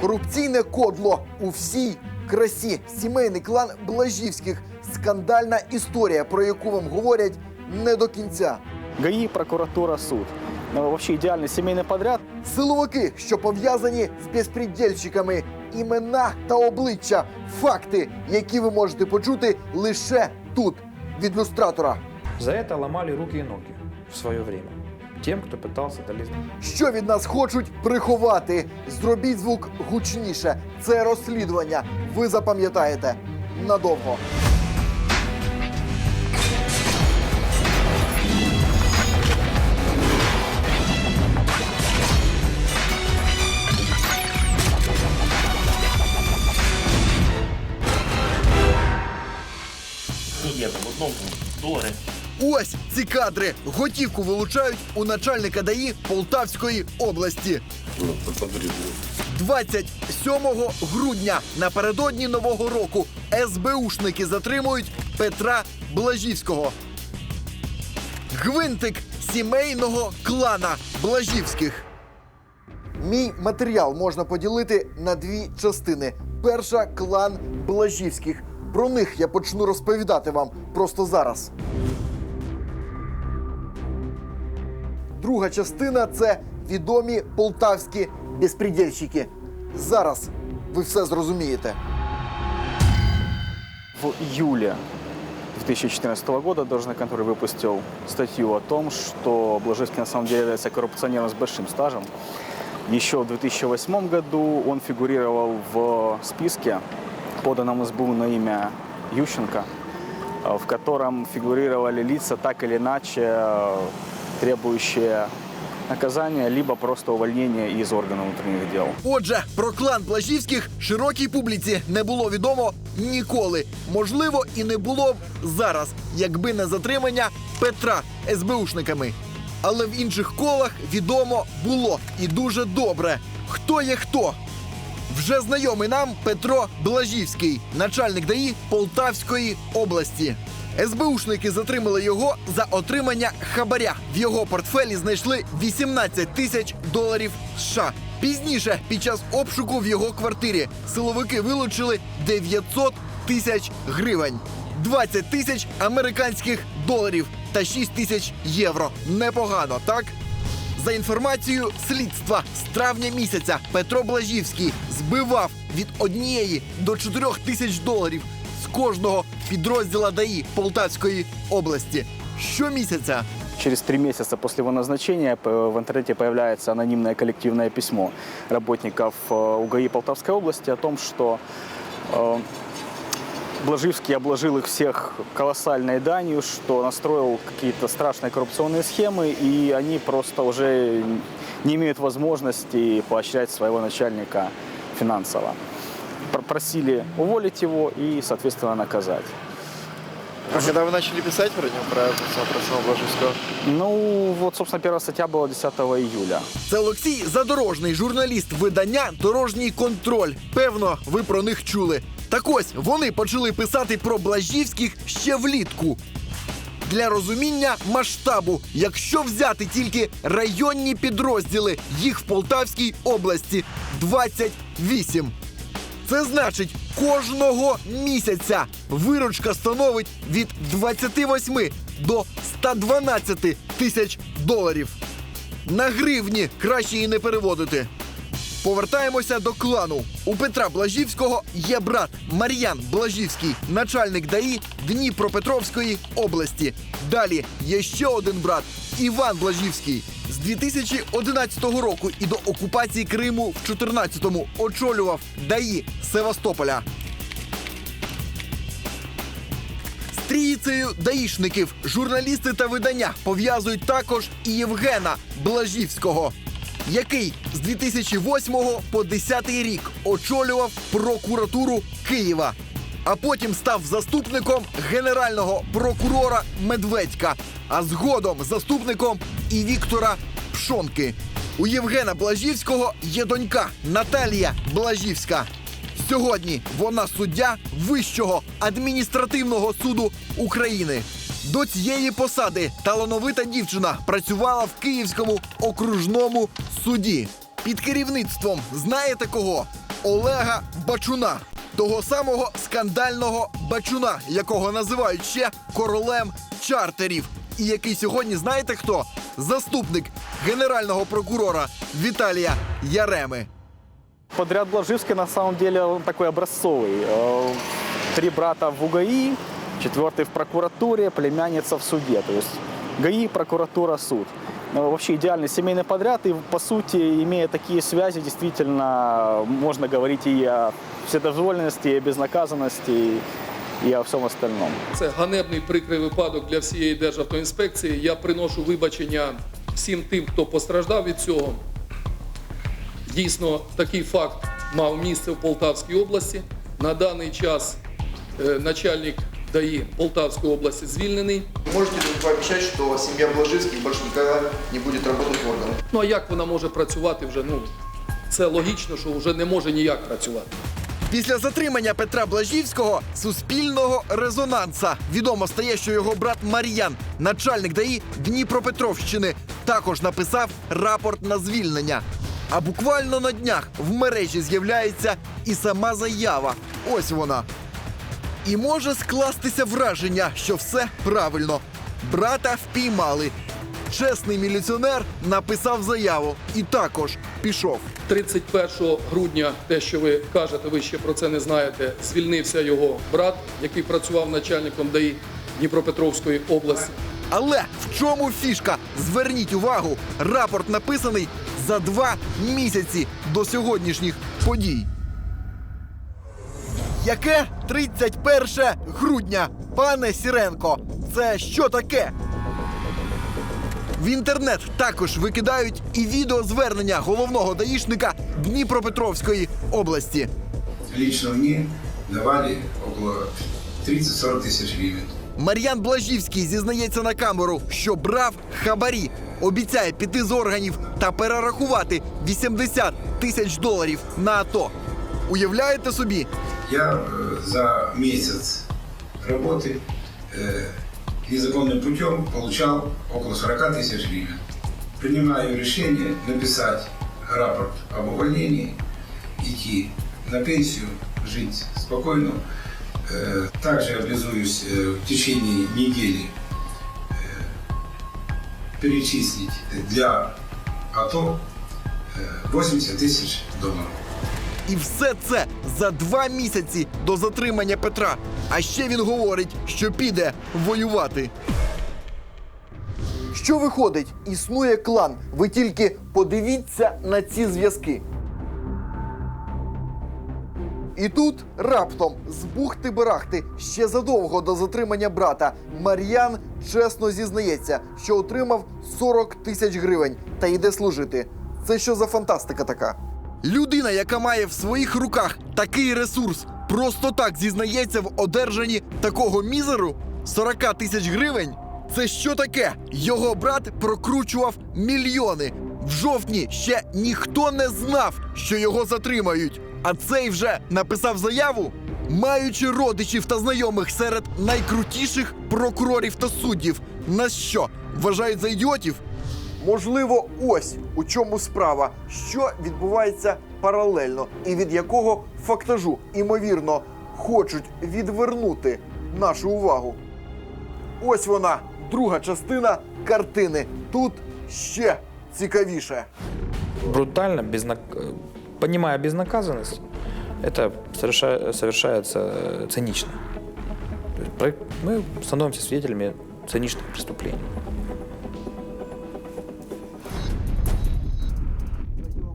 Корупційне кодло у всій красі. Сімейний клан Блажівських. Скандальна історія, про яку вам говорять не до кінця. ГАИ, прокуратура, суд. Ну, вообще идеальный семейный подряд. Силовики, що пов'язані з безпредельщиками, імена та обличчя, факти, які ви можете почути лише тут від люстратора. За это ломали руки и ноги в свое время. Тем, кто пытался долезть. Що від нас хочуть приховати? Зробіть звук гучніше. Це розслідування. Ви запам'ятаєте надовго. Ці кадри. Готівку вилучають у начальника ДАІ Полтавської області. 27 грудня напередодні нового року СБУшники затримують Петра Блажівського. Гвинтик сімейного клана Блажівських. Мій матеріал можна поділити на дві частини. Перша клан Блажівських. Про них я почну розповідати вам просто зараз. Друга частина це відомі полтавські безпредельщики. Зараз ви все зрозумієте. В июле 2014 года Дорожный контроль выпустил статью о том, что Блажевский на самом деле является коррупционером с большим стажем. Еще в 2008 году он фигурировал в списке, поданном СБУ на имя Ющенко, э, в котором фигурировали лица так или иначе э, требующие наказания, либо просто увольнения из органов внутренних дел. Отже, про клан Блажівських широкій публіці не було відомо ніколи. Можливо, і не було б зараз, якби не затримання Петра СБУшниками. Але в інших колах відомо було і дуже добре. Хто є хто? Вже знайомий нам Петро Блажівський, начальник ДАІ Полтавської області. СБУшники затримали його за отримання хабаря. В його портфелі знайшли 18 тисяч доларів США. Пізніше, під час обшуку в його квартирі, силовики вилучили 900 тисяч гривень, 20 тисяч американських доларів та 6 тисяч євро. Непогано, так? За інформацією слідства з травня місяця Петро Блажівський збивав від однієї до чотирьох тисяч доларів кожного підрозділа ДАІ Полтавської області. Щомісяця Через три месяца после его назначения п- в интернете появляется анонимное коллективное письмо работников э, УГАИ Полтавской области о том, что э, Блаживский обложил их всех колоссальной данью, что настроил какие-то страшные коррупционные схемы, и они просто уже не имеют возможности поощрять своего начальника финансово. Пр- Просили уволить его и, соответственно, наказать. А когда вы начали писать про него, про самого Блажевского? Ну, вот, собственно, первая статья была 10 июля. це Олексій Задорожний, журналіст видання Дорожній контроль. Певно, ви про них чули. Так ось вони почали писати про Блажівських ще влітку. Для розуміння масштабу, якщо взяти тільки районні підрозділи, їх в Полтавській області 28. Це значить, кожного місяця виручка становить від 28 до 112 тисяч доларів. На гривні краще і не переводити. Повертаємося до клану. У Петра Блажівського є брат Мар'ян Блажівський, начальник ДАІ Дніпропетровської області. Далі є ще один брат Іван Блажівський. З 2011 року і до окупації Криму в 2014-му очолював ДАІ Севастополя. Трійцею даїшників журналісти та видання пов'язують також і Євгена Блажівського, який з 2008 по 10 рік очолював прокуратуру Києва, а потім став заступником генерального прокурора Медведька, а згодом заступником і Віктора Пшонки. У Євгена Блажівського є донька Наталія Блажівська. Сьогодні вона суддя Вищого адміністративного суду України. До цієї посади талановита дівчина працювала в Київському окружному суді під керівництвом знаєте кого? Олега Бачуна, того самого скандального Бачуна, якого називають ще королем чартерів, і який сьогодні знаєте хто? Заступник генерального прокурора Віталія Яреми. Подряд Блаживский на самом деле он такой образцовый. Э, Три брата в УГАИ, четвертый в прокуратуре, племянница в суде. То есть ГАИ, прокуратура, суд. Ну, вообще идеальный семейный подряд и, по сути, имея такие связи, действительно, можно говорить и о вседозволенности, и о безнаказанности, и о всем остальном. Це ганебний прикрий випадок для всієї Державтоінспекції. Я приношу вибачення всім тим, хто постраждав від цього. Дійсно, такий факт мав місце в Полтавській області. На даний час е, начальник ДАІ Полтавської області звільнений. Можете пообещать, что семья Блажинских больше никогда не будет работать в органах? Ну а як вона може працювати вже? Ну це логічно, що вже не може ніяк працювати. Після затримання Петра Блажівського суспільного резонанса відомо стає, що його брат Мар'ян, начальник ДАІ Дніпропетровщини, також написав рапорт на звільнення. А буквально на днях в мережі з'являється і сама заява. Ось вона. І може скластися враження, що все правильно. Брата впіймали. Чесний міліціонер написав заяву і також пішов. 31 грудня, те, що ви кажете, ви ще про це не знаєте, звільнився його брат, який працював начальником ДАІ Дніпропетровської області. Але в чому фішка? Зверніть увагу, рапорт написаний за два місяці до сьогоднішніх подій. Яке 31 грудня, пане Сіренко? Це що таке? В інтернет також викидають і відеозвернення головного даїшника Дніпропетровської області. лично мне давали около 30-40 тысяч гривен. Мар'ян Блажівський зізнається на камеру, що брав хабарі. Обіцяє піти з органів та перерахувати 80 тисяч доларів на АТО. Уявляєте собі? Я э, за месяц работы э, незаконным путем получал около 40 тысяч гривен. Принимаю решение написать рапорт об увольнении, идти на пенсию, жить спокойно. Э, Также обязуюсь э, в течение недели э, перечислить для АТО э, 80 тысяч долларов. І все це за два місяці до затримання Петра. А ще він говорить, що піде воювати. Що виходить? Існує клан. Ви тільки подивіться на ці зв'язки. І тут раптом з бухти-барахти ще задовго до затримання брата Мар'ян чесно зізнається, що отримав 40 тисяч гривень та йде служити. Це що за фантастика така? Людина, яка має в своїх руках такий ресурс, просто так зізнається в одержанні такого мізеру 40 тисяч гривень. Це що таке? Його брат прокручував мільйони. В жовтні ще ніхто не знав, що його затримають. А цей вже написав заяву, маючи родичів та знайомих серед найкрутіших прокурорів та суддів. Нас що вважають за ідіотів? Можливо, ось у чому справа, що відбувається паралельно, і від якого фактажу, імовірно, хочуть відвернути нашу увагу. Ось вона, друга частина картини. Тут ще цікавіше. Брутально, безнак... понимая безнаказанность, это соверша- совершается э, цинично. То есть про- Мы становимся свидетелями циничных преступлений.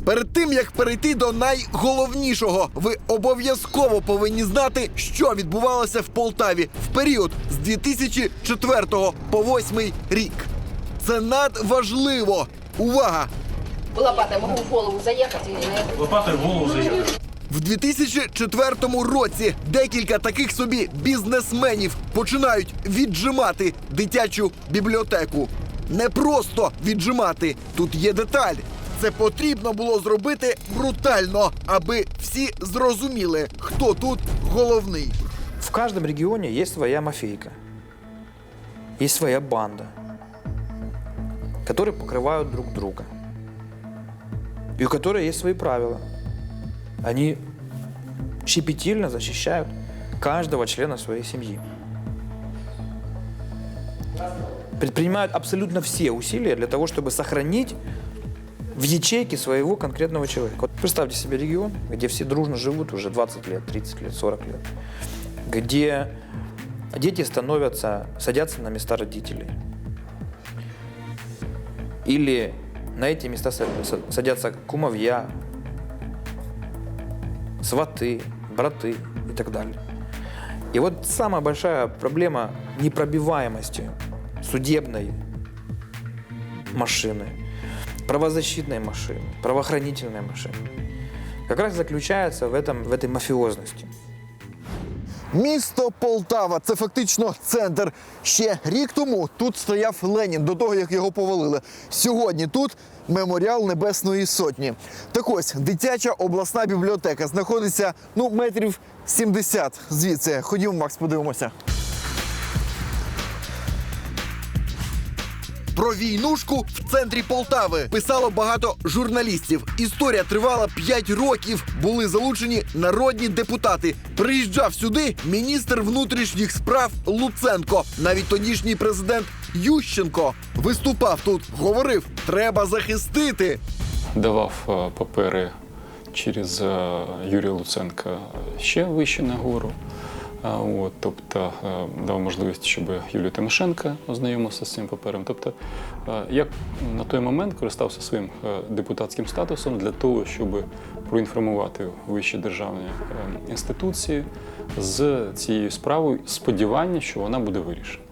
Перед тим як перейти до найголовнішого, ви обов'язково повинні знати, що відбувалося в Полтаві в період з 2004 по 2008 рік. Це надважливо. Увага! Лопатой могу в голову заехать или нет? Лопатою в голову заїхали. В 2004 році декілька таких собі бізнесменів починають віджимати дитячу бібліотеку. Не просто віджимати. Тут є деталь. Це потрібно було зробити брутально, аби всі зрозуміли, хто тут головний. В каждом регионе есть своя мафейка. Есть своя банда, которые покрывают друг друга. И у которой есть свои правила. Они щепетильно защищают каждого члена своей семьи. Предпринимают абсолютно все усилия для того, чтобы сохранить в ячейке своего конкретного человека. Вот представьте себе регион, где все дружно живут уже 20 лет, 30 лет, 40 лет, где дети становятся, садятся на места родителей. Или на эти места са- са- садятся кумовья, сваты, браты и так далее. И вот самая большая проблема непробиваемости судебной машины, правозащитной машины, правоохранительной машины как раз заключается в, этом, в этой мафиозности. Місто Полтава це фактично центр. Ще рік тому тут стояв Ленін до того, як його повалили. Сьогодні тут меморіал Небесної Сотні. Так ось дитяча обласна бібліотека знаходиться ну метрів 70 звідси. Ходімо, Макс, подивимося. Про війнушку в центрі Полтави писало багато журналістів. Історія тривала 5 років. Були залучені народні депутати. Приїжджав сюди міністр внутрішніх справ Луценко. Навіть тодішній президент Ющенко виступав тут. Говорив, треба захистити. давав е, папери через е, Юрія Луценка ще вище нагору. От, тобто е, дав можливість, щоб Юлія Тимошенко ознайомився з цим папером. Тобто, е, я на той момент користався своїм е, депутатським статусом для того, щоб проінформувати вищі державні інституції з цією справою, сподівання, що вона буде вирішена.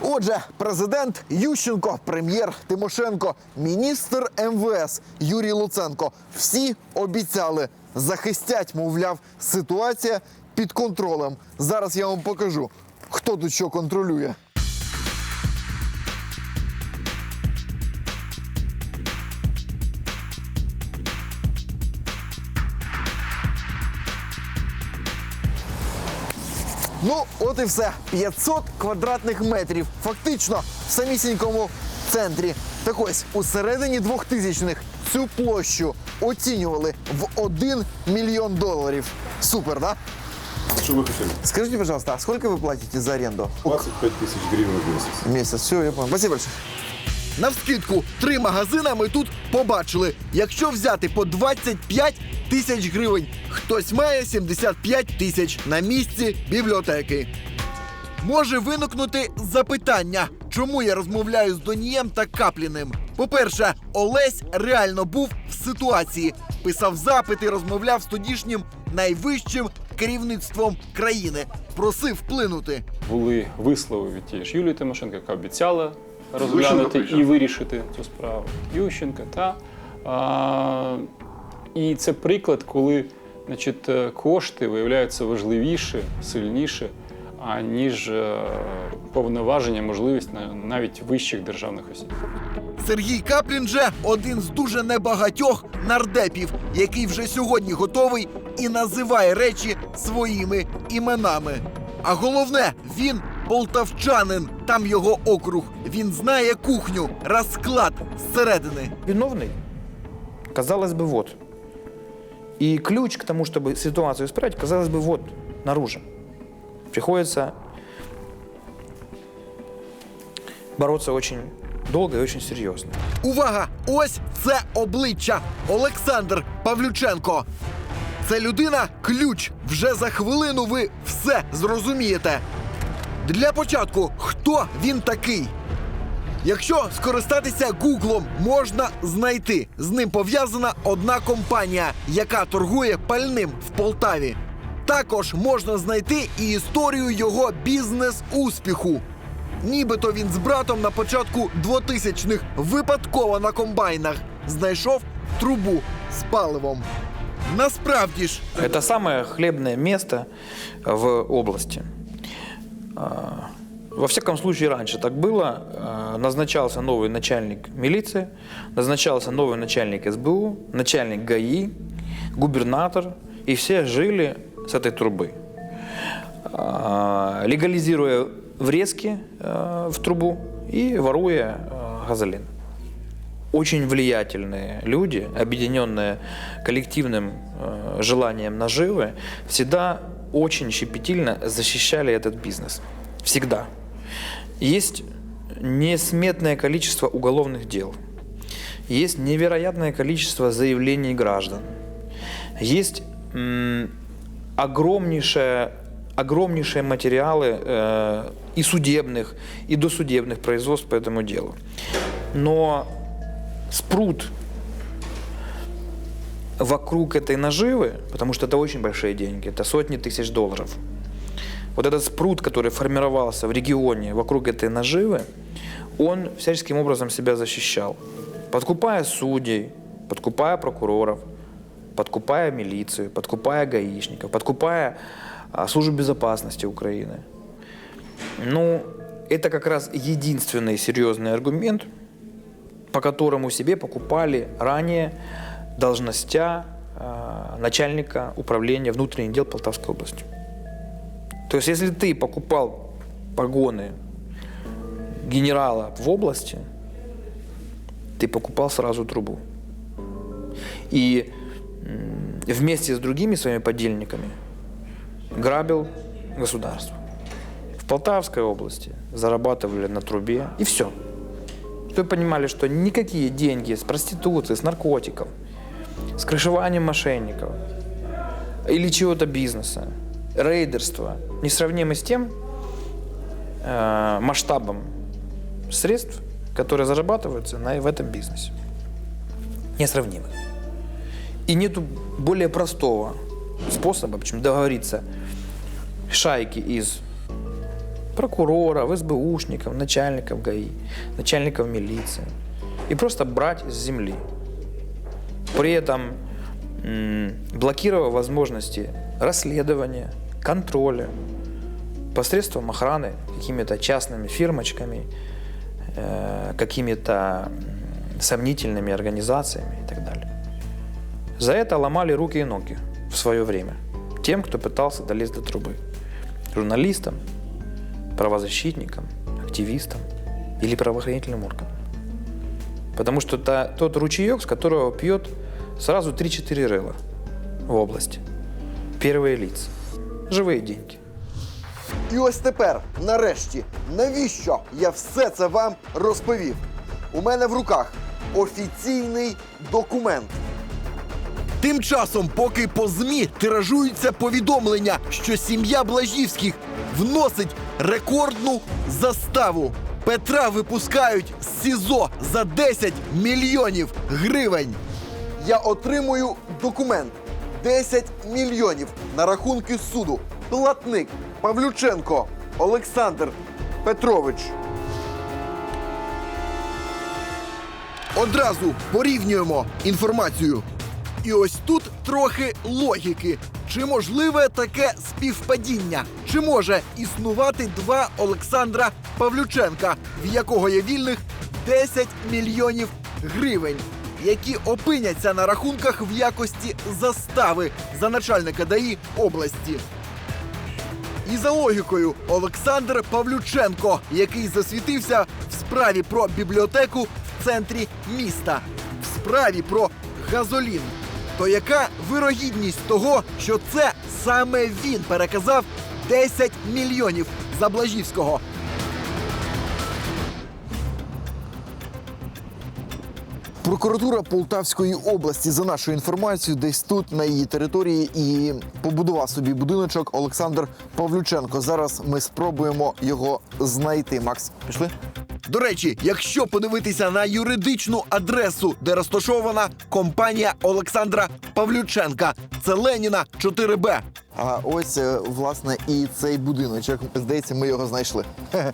Отже, президент Ющенко, прем'єр Тимошенко, міністр МВС Юрій Луценко. Всі обіцяли захистять, мовляв, ситуація під контролем. Зараз я вам покажу, хто тут що контролює. Ну, от і все. 500 квадратних метрів. Фактично в самісінькому центрі. Так ось, у середині 2000-х цю площу оцінювали в 1 мільйон доларів. Супер, да? Что вы хотели? Скажите, пожалуйста, а сколько вы платите за аренду? 25 тысяч гривен в месяц. В месяц. Все, я понял. Спасибо большое. Навскидку, три магазина ми тут побачили. Якщо взяти по 25 тисяч гривень, хтось має 75 тисяч на місці бібліотеки. Може виникнути запитання, чому я розмовляю з Донієм та Капліним. По-перше, Олесь реально був в ситуації, писав запити, розмовляв з тодішнім найвищим керівництвом країни, просив вплинути. були вислови від тієї ж Юлії Тимошенко, яка обіцяла розглянути і вирішити цю справу. Ющенка, та. А, і це приклад, коли значить, кошти виявляються важливіше, сильніше, аніж е, повноваження, можливість на- навіть вищих державних осіб. Сергій Каплін же один з дуже небагатьох нардепів, який вже сьогодні готовий і називає речі своїми іменами. А головне, він полтавчанин, там його округ. Він знає кухню, розклад зсередини. Виновный, казалось бы, вот. И ключ к тому, чтобы ситуацию исправить, казалось бы, вот, наружу. Приходится бороться очень долго и очень серьезно. Увага! Ось це обличчя Олександр Павлюченко. Це людина ключ. Вже за хвилину ви все зрозумієте. Для початку, хто він такий? Якщо скористатися Гуглом, можна знайти. З ним пов'язана одна компанія, яка торгує пальним в Полтаві. Також можна знайти і історію його бізнес-успіху. Нібито він з братом на початку 2000-х випадково на комбайнах знайшов трубу з паливом. Насправді ж, Это самое хлебное место в области. А, Во всяком случае, раньше так было. А, Назначался новый начальник милиции, назначался новый начальник СБУ, начальник ГАИ, губернатор. И все жили с этой трубы. А, Легализируя врезки а, в трубу и воруя а, газолин. очень влиятельные люди, объединенные коллективным э, желанием наживы, всегда очень щепетильно защищали этот бизнес. Всегда. Есть несметное количество уголовных дел. Есть невероятное количество заявлений граждан. Есть м, огромнейшее, огромнейшие материалы э, и судебных, и досудебных производств по этому делу. Но спрут вокруг этой наживы, потому что это очень большие деньги, это сотни тысяч долларов. Вот этот спрут, который формировался в регионе вокруг этой наживы, он всяческим образом себя защищал. Подкупая судей, подкупая прокуроров, подкупая милицию, подкупая гаишников, подкупая а, службу безопасности Украины. Ну, это как раз единственный серьезный аргумент, по которому себе покупали ранее должностя э, начальника управления внутренних дел Полтавской области. То есть, если ты покупал погоны генерала в области, ты покупал сразу трубу. И вместе с другими своими подельниками грабил государство. В Полтавской области зарабатывали на трубе и все. Чтобы понимали, что никакие деньги с проституции, с наркотиков, с крышеванием мошенников или чего-то бизнеса, рейдерства несравнимы с тем э, масштабом средств, которые зарабатываются на, в этом бизнесе. Несравнимы. И нету более простого способа, почему договориться шайки из прокуроров, СБУшников, начальников ГАИ, начальников милиции. И просто брать с земли. При этом м, блокируя возможности расследования, контроля посредством охраны какими-то частными фирмочками, э, какими-то сомнительными организациями и так далее. За это ломали руки и ноги в свое время тем, кто пытался долезть до трубы. Журналистам, правозащитникам, активистам или правоохранительным органам. Потому что это тот ручеек, с которого пьет сразу 3-4 рыла в области. Первые лица. Живые деньги. І ось тепер, нарешті, навіщо я все це вам розповів? У мене в руках офіційний документ. Тим часом, поки по ЗМІ тиражуються повідомлення, що сім'я Блажівських вносить рекордну заставу. Петра випускають з СІЗО за 10 мільйонів гривень. Я отримую документ 10 мільйонів на рахунки суду. Платник Павлюченко Олександр Петрович. Одразу порівнюємо інформацію. І ось тут трохи логіки. Чи можливе таке співпадіння? Чи може існувати два Олександра Павлюченка, в якого є вільних 10 мільйонів гривень, які опиняться на рахунках в якості застави за начальника ДАІ області? І за логікою Олександр Павлюченко, який засвітився в справі про бібліотеку в центрі міста, в справі про газолін. То яка вирогідність того, що це саме він переказав 10 мільйонів за Блажівського? Прокуратура Полтавської області, за нашою інформацією, десь тут на її території і побудував собі будиночок Олександр Павлюченко. Зараз ми спробуємо його знайти. Макс, пішли? До речі, якщо подивитися на юридичну адресу, де розташована компанія Олександра Павлюченка, це Леніна 4Б. А ось е, власне і цей будиночок. Здається, ми його знайшли.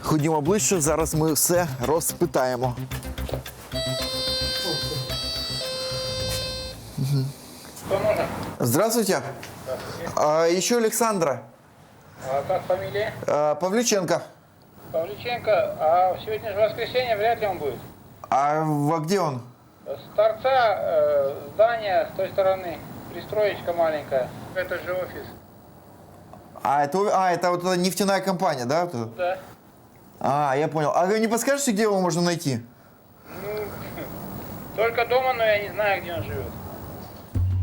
Ходімо ближче, зараз ми все розпитаємо. Здравствуйте. А, еще Александра. А как фамилия? А, Павлюченко. Павлюченко. А сегодня же воскресенье, вряд ли он будет. А, в- а где он? С торца э, здания с той стороны. Пристроечка маленькая. Это же офис. А, это, а, это вот эта нефтяная компания, да? вот эта? Да. А, я понял. А вы не подскажете, где его можно найти? Ну, Только дома, но я не знаю, где он живет.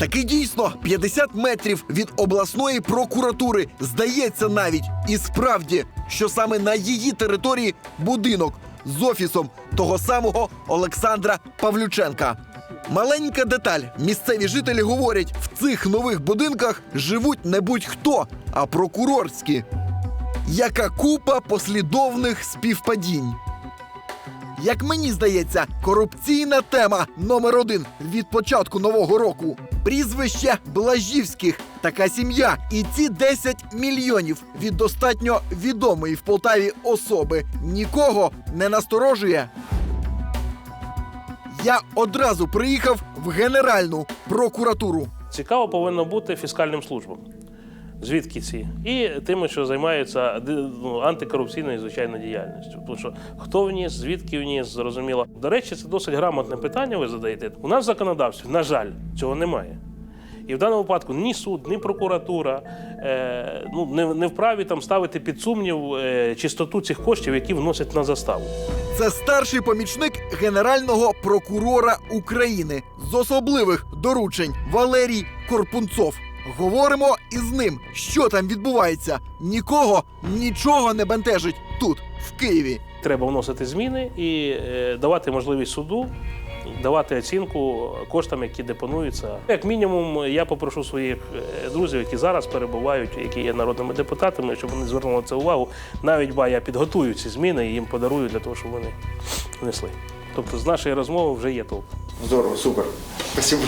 Таки дійсно 50 метрів від обласної прокуратури. Здається навіть і справді, що саме на її території будинок з офісом того самого Олександра Павлюченка. Маленька деталь. Місцеві жителі говорять, в цих нових будинках живуть не будь-хто, а прокурорські. Яка купа послідовних співпадінь. Як мені здається, корупційна тема номер один від початку нового року. Прізвище Блажівських. Така сім'я. І ці 10 мільйонів від достатньо відомої в Полтаві особи нікого не насторожує. Я одразу приїхав в Генеральну прокуратуру. Цікаво повинно бути фіскальним службам. Звідки ці? І тими, що займаються ну, антикорупційною звичайно діяльністю. Тому що хто вніс, звідки вніс, зрозуміло. До речі, це досить грамотне питання. Ви задаєте. У нас законодавстві, на жаль, цього немає. І в даному випадку ні суд, ні прокуратура е, ну, не, не вправі там ставити під сумнів е, чистоту цих коштів, які вносять на заставу. Це старший помічник генерального прокурора України з особливих доручень Валерій Корпунцов. Говоримо із ним, що там відбувається. Нікого нічого не бентежить тут, в Києві. Треба вносити зміни і е, давати можливість суду давати оцінку коштам, які депонуються. Як мінімум, я попрошу своїх е, друзів, які зараз перебувають, які є народними депутатами, щоб вони звернули це увагу. Навіть ба я підготую ці зміни і їм подарую для того, щоб вони внесли. Тобто з нашої розмови вже є толк. Здорово, супер. Спасибо.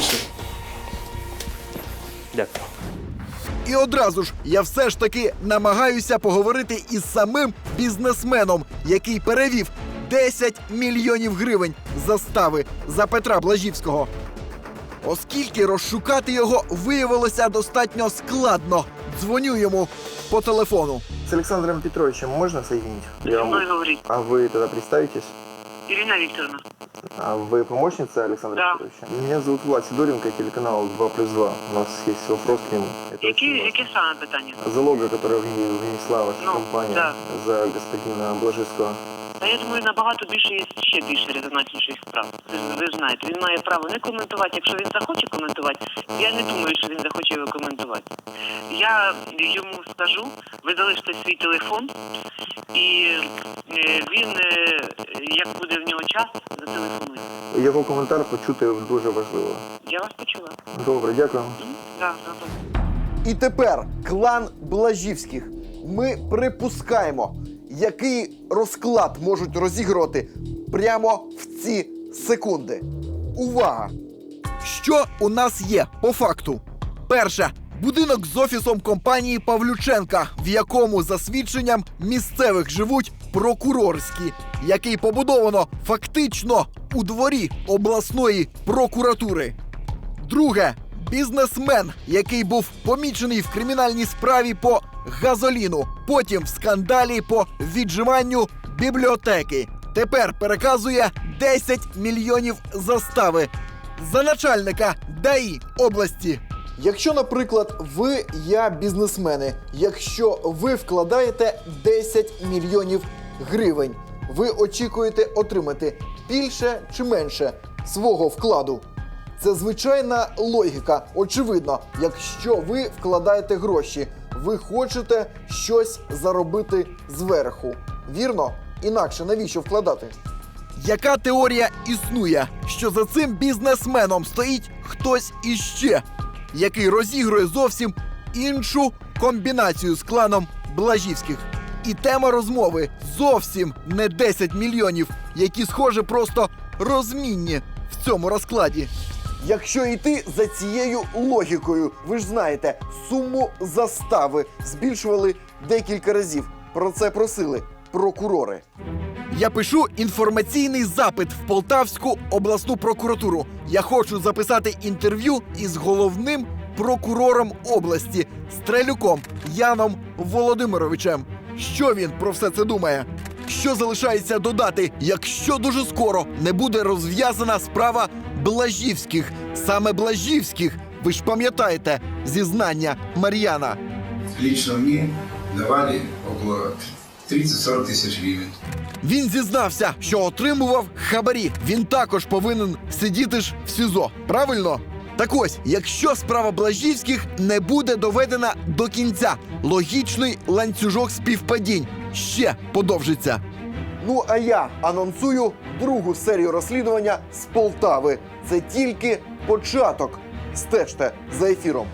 Дякую. І одразу ж я все ж таки намагаюся поговорити із самим бізнесменом, який перевів 10 мільйонів гривень застави за Петра Блажівського. Оскільки розшукати його виявилося достатньо складно, дзвоню йому по телефону. С Александром Петровичем можно соединить? Я Мной говорить. А вы тогда представитесь? Ирина Викторовна. А вы помощница Александра Да. Петровича? Меня зовут Влад Сидоренко, телеканал 2 плюс 2. У нас есть вопрос к нему. Это Які, які саме питання? Залога, которая внесла ваша Ну, компания да. за господина Блажевского. Та я думаю, набагато більше є ще більше резонансніших справ. Ви, ви ж знаєте, він має право не коментувати. Якщо він захоче коментувати, я не думаю, що він захоче його коментувати. Я йому скажу, ви залишите свій телефон, і е, він, е, як буде в нього час, зателефонує. Його коментар почути дуже важливо. Я вас почула. Добре, дякую. Так, добре. І тепер клан Блажівських. Ми припускаємо, який розклад можуть розігрувати прямо в ці секунди. Увага! Що у нас є по факту? Перше. Будинок з офісом компанії Павлюченка, в якому за свідченням місцевих живуть прокурорські, який побудовано фактично у дворі обласної прокуратури. Друге бізнесмен, який був помічений в кримінальній справі по газоліну, потім в скандалі по віджиманню бібліотеки. Тепер переказує 10 мільйонів застави за начальника ДАІ області. Якщо, наприклад, ви, я бізнесмени, якщо ви вкладаєте 10 мільйонів гривень, ви очікуєте отримати більше чи менше свого вкладу. Це звичайна логіка. Очевидно, якщо ви вкладаєте гроші, ви хочете щось заробити зверху. Вірно? Інакше навіщо вкладати? Яка теорія існує, що за цим бізнесменом стоїть хтось іще, який розігрує зовсім іншу комбінацію з кланом Блажівських? І тема розмови зовсім не 10 мільйонів, які, схоже, просто розмінні в цьому розкладі. Якщо йти за цією логікою, ви ж знаєте, суму застави збільшували декілька разів. Про це просили прокурори. Я пишу інформаційний запит в Полтавську обласну прокуратуру. Я хочу записати інтерв'ю із головним прокурором області Стрелюком Яном Володимировичем. Що він про все це думає? Що залишається додати, якщо дуже скоро не буде розв'язана справа Блажівських, саме Блажівських, ви ж пам'ятаєте зізнання Мар'яна. Лично мне давали около 30-40 тисяч гривень. Він зізнався, що отримував хабарі. Він також повинен сидіти ж в СІЗО. Правильно? Так ось, якщо справа Блажівських не буде доведена до кінця, логічний ланцюжок співпадінь ще подовжиться. Ну а я анонсую другу серію розслідування з Полтави. Це тільки початок. Стежте за ефіром.